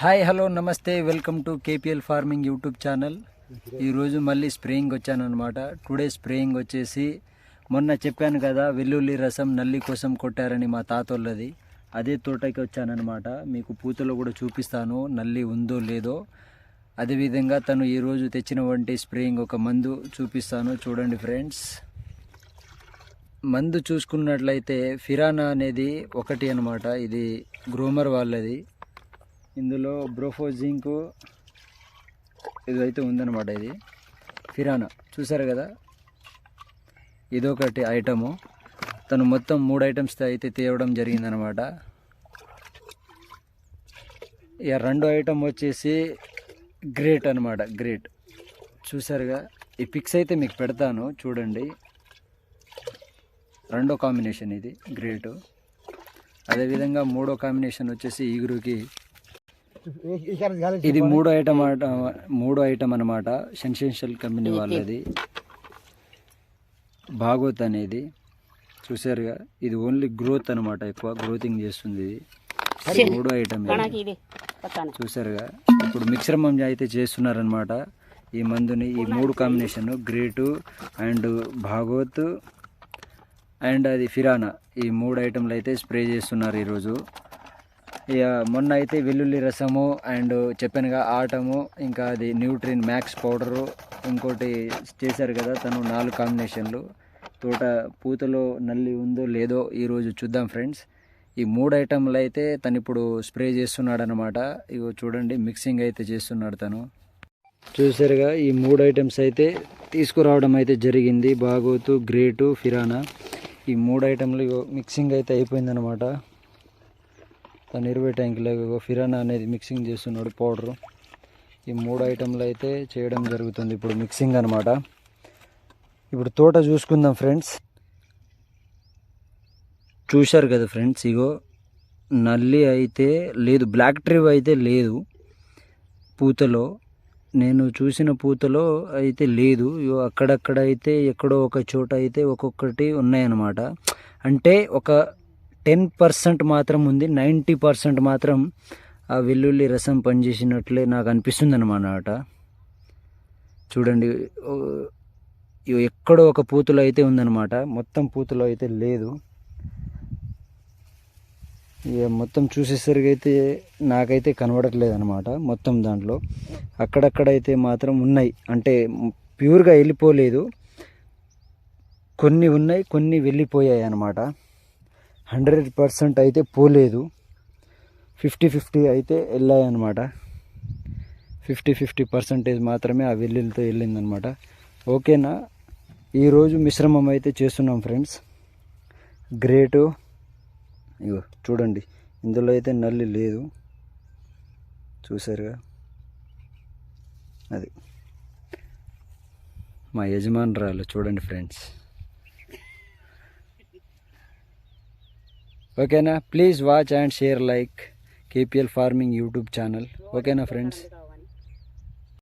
Hi hello namaste welcome to KPL farming YouTube channel. ఈరోజు మళ్ళీ spraying వచ్చానమాట today spraying వచ్చేసి మొన్న చెప్పాను కదా వెల్లుల్లి రసం నల్లి కోసం కొట్టారని మా తాతోళ్ళది. అదే తోటకి వచ్చానమాట మీకు పూతలో కూడా చూపిస్తాను నల్లి ఉందో లేదో. అదేవిధంగా తను ఈరోజు తెచ్చిన వంటి స్ప్రేయింగ్ ఒక మందు చూపిస్తాను. చూడండి ఫ్రెండ్స్. మందు చూసుకున్నట్లయితే ఫిరానా అనేది ఒకటి అనమాట ఇది గ్రోమర్ వాళ్ళది. ఇందులో బ్రోఫోజింక్ ఇదైతే ఉందన్నమాట ఇది. ఫిరానా. చూసారు కదా? ఇదొకటి ఐటము. తను మొత్తం మూడు ఐటమ్స్ అయితే తేవడం జరిగిందనమాట ఇక రెండో ఐటమ్ వచ్చేసి గ్రేట్ అనమాట గ్రేట్. చూసారుగా? ఈ పిక్స్ అయితే మీకు పెడతాను చూడండి. రెండో కాంబినేషన్ ఇది గ్రేటు. అదేవిధంగా మూడో కాంబినేషన్ వచ్చేసి ఈగురుకి ఇది మూడో ఐటమ్ మూడో ఐటమ్ అనమాట సెన్సేషనల్ కంపెనీ వాళ్ళది. భాగవత్ అనేది. చూసారుగా ఇది ఓన్లీ గ్రోత్ అనమాట ఎక్కువ గ్రోతింగ్ చేస్తుంది ఇది. మూడో ఐటమ్. చూసారుగా ఇప్పుడు మిశ్రమం అయితే చేస్తున్నారనమాట ఈ మందుని ఈ మూడు combination great and Bhagwat and అది ఫిరానా ఈ మూడు ఐటమ్లు అయితే స్ప్రే చేస్తున్నారు ఈరోజు. మొన్న అయితే వెల్లుల్లి రసము అండ్ చెప్పానుగా ఆటము ఇంకా అది న్యూట్రిన్ మ్యాక్స్ పౌడరు ఇంకోటి చేశారు కదా తను నాలుగు కాంబినేషన్లు. తోట పూతలో నల్లి ఉందో లేదో ఈరోజు చూద్దాం ఫ్రెండ్స్. ఈ మూడు ఐటమ్లు అయితే తను ఇప్పుడు స్ప్రే చేస్తున్నాడు అనమాట ఇగో చూడండి మిక్సింగ్ అయితే చేస్తున్నాడు తను. చూసారుగా ఈ మూడు ఐటమ్స్ అయితే తీసుకురావడం అయితే జరిగింది. బాగోతు గ్రేటు ఫిరానా. ఈ మూడు ఐటమ్లు ఇగో మిక్సింగ్ అయితే అయిపోయిందనమాట తను ఇరవై ట్యాంకులు ఫిరానా అనేది మిక్సింగ్ చేస్తున్నాడు పౌడరు. ఈ మూడు ఐటెంలు అయితే చేయడం జరుగుతుంది. ఇప్పుడు మిక్సింగ్ అనమాట ఇప్పుడు తోట చూసుకుందాం ఫ్రెండ్స్. చూశారు కదా ఫ్రెండ్స్ ఇగో నల్లి అయితే లేదు బ్లాక్ ట్రివ్ అయితే లేదు. పూతలో నేను చూసిన పూతలో అయితే లేదు. ఇగో అక్కడక్కడ అయితే ఎక్కడో ఒక చోట అయితే ఒక్కొక్కటి ఉన్నాయన్నమాట. అంటే ఒక టెన్ పర్సెంట్ మాత్రం ఉంది. నైంటీ పర్సెంట్ మాత్రం ఆ వెల్లుల్లి రసం పనిచేసినట్లే నాకు అనిపిస్తుంది అనమాట చూడండి ఎక్కడో ఒక పూతలో అయితే ఉందన్నమాట. మొత్తం పూతలో అయితే లేదు. ఇక మొత్తం చూసేసరికి అయితే నాకైతే కనబడట్లేదు అనమాట మొత్తం దాంట్లో. అక్కడక్కడైతే మాత్రం ఉన్నాయి. అంటే ప్యూర్గా వెళ్ళిపోలేదు. కొన్ని ఉన్నాయి కొన్ని వెళ్ళిపోయాయి అన్నమాట హండ్రెడ్ పర్సెంట్ అయితే పోలేదు. ఫిఫ్టీ ఫిఫ్టీ అయితే వెళ్ళాయి అనమాట ఫిఫ్టీ ఫిఫ్టీ పర్సెంటేజ్ మాత్రమే ఆ వెల్లుల్లితో వెళ్ళిందనమాట ఓకేనా? ఈరోజు మిశ్రమం అయితే చేస్తున్నాం ఫ్రెండ్స్. గ్రేటు. ఇగో చూడండి ఇందులో అయితే నల్లి లేదు. చూసారుగా? అది. మా యజమానురాలు చూడండి ఫ్రెండ్స్. ఓకేనా? Please watch and share like. KPL farming YouTube channel. ఓకేనా ఫ్రెండ్స్?